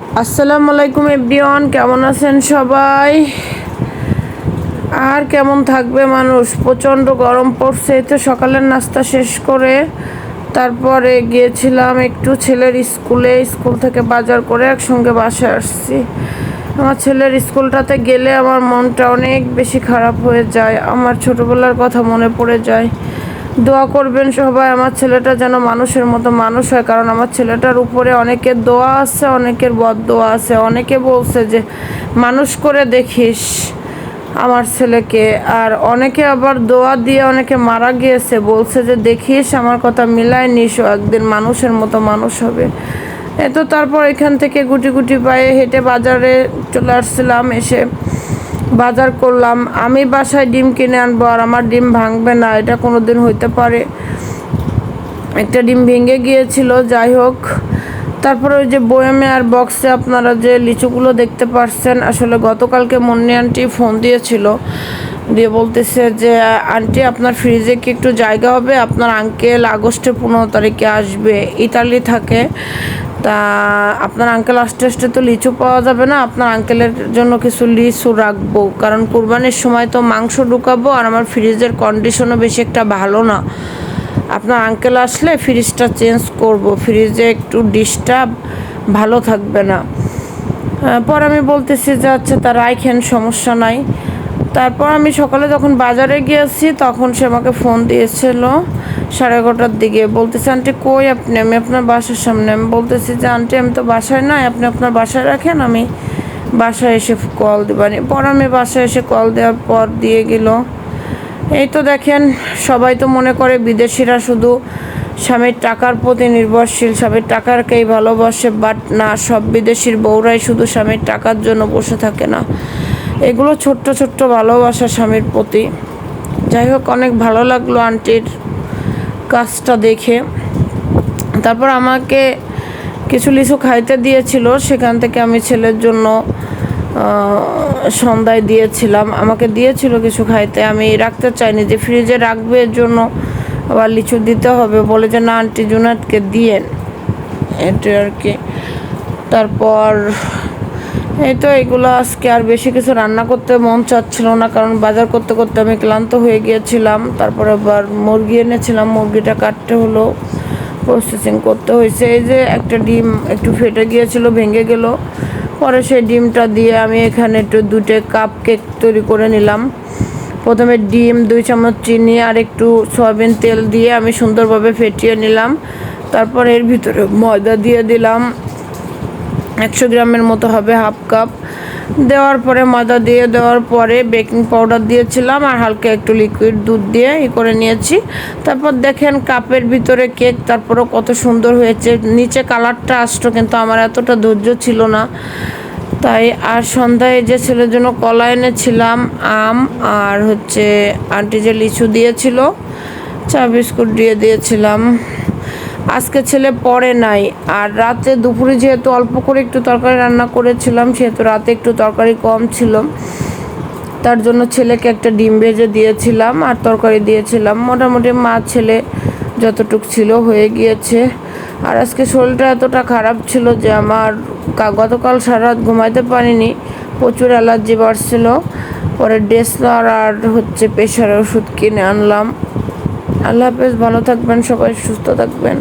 আসসালামু আলাইকুম এভরিওয়ান, কেমন আছেন সবাই? আর কেমন থাকবে মানুষ? প্রচণ্ড গরম পড়ছে তো সকালের নাস্তা শেষ করে তারপরে গিয়েছিলাম একটু ছেলের স্কুলে, স্কুল থেকে বাজার করে একসঙ্গে বাসায় আসছি। আমার ছেলের স্কুলটাতে গেলে আমার মনটা অনেক বেশি খারাপ হয়ে যায়, আমার ছোটোবেলার কথা মনে পড়ে যায়। দোয়া করবেন সবাই, আমার ছেলেটা যেন মানুষের মতো মানুষ হয়, কারণ আমার ছেলেটার উপরে অনেকের দোয়া আছে, অনেকের বদ দোয়া আছে। অনেকে বলছে যে, মানুষ করে দেখিস আমার ছেলেকে। আর অনেকে আবার দোয়া দিয়ে অনেকে মারা গিয়েছে, বলছে যে, দেখিস আমার কথা মিলাই নিস একদিন মানুষের মতো মানুষ হবে। এ তো তারপর এখান থেকে গুটি গুটি পায়ে হেঁটে বাজারে চলে আসছিলাম, এসে বাজার করলাম। আমি বাসায় ডিম কিনে আনব আর আমার ডিম ভাঙবে না, এটা কোনো দিন হইতে পারে। একটা ডিম ভেঙে গিয়েছিল, যাই হোক। তারপরে ওই যে বয়ামে আর বক্সে আপনারা যে লিচুগুলো দেখতে পারছেন, আসলে গতকালকে মুন্নি আন্টি ফোন দিয়েছিল। দিয়ে বলতেছে যে, আন্টি, আপনার ফ্রিজে কি একটু জায়গা হবে? আপনার আঙ্কেল আগস্টের পনেরো তারিখে আসবে, ইতালি থাকে। তা আপনার আঙ্কেল আস্তে আস্তে তো লিচু পাওয়া যাবে না। আপনার আঙ্কেলের জন্য কিছু লিচু রাখব। কারণ কুরবানির সময় তো মাংস ঢুকাবো আর আমার ফ্রিজের কন্ডিশনও বেশি একটা ভালো না। আপনার আঙ্কেল আসলে ফ্রিজটা চেঞ্জ করব। ফ্রিজে একটু ডিস্টার্ব, ভালো থাকবে না। পর আমি বলতেছি যে আচ্ছা তা রাইখেন, সমস্যা নাই। তারপর আমি সকালে যখন বাজারে গিয়েছি, তখন সে আমাকে ফোন দিয়েছিল সাড়ে এগারোটার দিকে। বলতেছে, আন্টি, কই আপনি? আমি আপনার বাসার সামনে। আমি বলতেছি যে, আন্টি, আমি তো বাসায় নাই, আপনি আপনার বাসায় রাখেন, আমি বাসায় এসে কল দেবানি পর আমি বাসায় এসে কল দেওয়ার পর দিয়ে গেল। এই তো দেখেন, সবাই তো মনে করে বিদেশিরা শুধু স্বামীর টাকার প্রতি নির্ভরশীল, স্বামীর টাকারকেই ভালোবাসে বাট না, সব বিদেশির বউরাই শুধু স্বামীর টাকার জন্য বসে থাকে না। এগুলো ছোট্ট ছোট্ট ভালোবাসা স্বামীর প্রতি। যাই হোক, অনেক ভালো লাগল আন্টির কাজটা দেখে। তারপর আমাকে কিছু লিচু খাইতে দিয়েছিল, সেখান থেকে আমি ছেলের জন্য সন্ধ্যায় দিয়েছিলাম। আমাকে দিয়েছিল কিছু খাইতে, আমি রাখতে চাইনি যে ফ্রিজে রাখবে, এর জন্য আবার লিচু দিতে হবে বলে যে, না, আন্টি জুনাটকে দিয়েন। এটা আর কি। তারপর এই তো এগুলো আজকে আর বেশি কিছু রান্না করতে মন চাচ্ছিল না, কারণ বাজার করতে করতে আমি ক্লান্ত হয়ে গিয়েছিলাম। তারপর আবার মুরগি এনেছিলাম, মুরগিটা কাটতে হলো প্রসেসিং করতে হয়েছে। এই যে একটা ডিম একটু ফেটে গিয়েছিল, ভেঙে গেল। পরে সেই ডিমটা দিয়ে আমি এখানে একটু দুটো কাপ কেক তৈরি করে নিলাম। প্রথমে ডিম, দুই চামচ চিনি আর একটু সয়াবিন তেল দিয়ে আমি সুন্দরভাবে ফেটিয়ে নিলাম। তারপর এর ভিতরে ময়দা দিয়ে দিলাম। একশো গ্রামের মতো হবে হাফ কাপ। দেওয়ার পরে ময়দা দিয়ে দেওয়ার পরে বেকিং পাউডার দিয়েছিলাম আর হালকা একটু লিকুইড দুধ দিয়ে ই করে নিয়েছি। তারপর দেখেন কাপের ভিতরে কেক, তারপরেও কত সুন্দর হয়েছে। নিচে কালারটা আসতো কিন্তু আমার এতটা ধৈর্য ছিল না। তাই আর সন্ধ্যায় যে ছেলের জন্য কলা এনেছিলাম, আম আর হচ্ছে আন্টি যে লিচু দিয়েছিল, চা বিস্কুট দিয়ে দিয়েছিলাম। আজকে ছেলে পড়ে নাই। আর রাতে দুপুরে যেহেতু অল্প করে একটু তরকারি রান্না করেছিলাম, সেহেতু রাতে একটু তরকারি কম ছিল। তার জন্য ছেলেকে একটা ডিম ভেজে দিয়েছিলাম আর তরকারি দিয়েছিলাম। মোটামুটি মা ছেলে যতটুক ছিল হয়ে গিয়েছে। আর আজকে শরীরটা এতটা খারাপ ছিল যে আমার গতকাল সারা রাত ঘুমাইতে পারিনি। প্রচুর অ্যালার্জি বাড়ছিল। পরে ডেসলার আর হচ্ছে প্রেশারের ওষুধ কিনে আনলাম। আল্লাহ হাফেজ, ভালো থাকবেন, সবাই সুস্থ থাকবেন।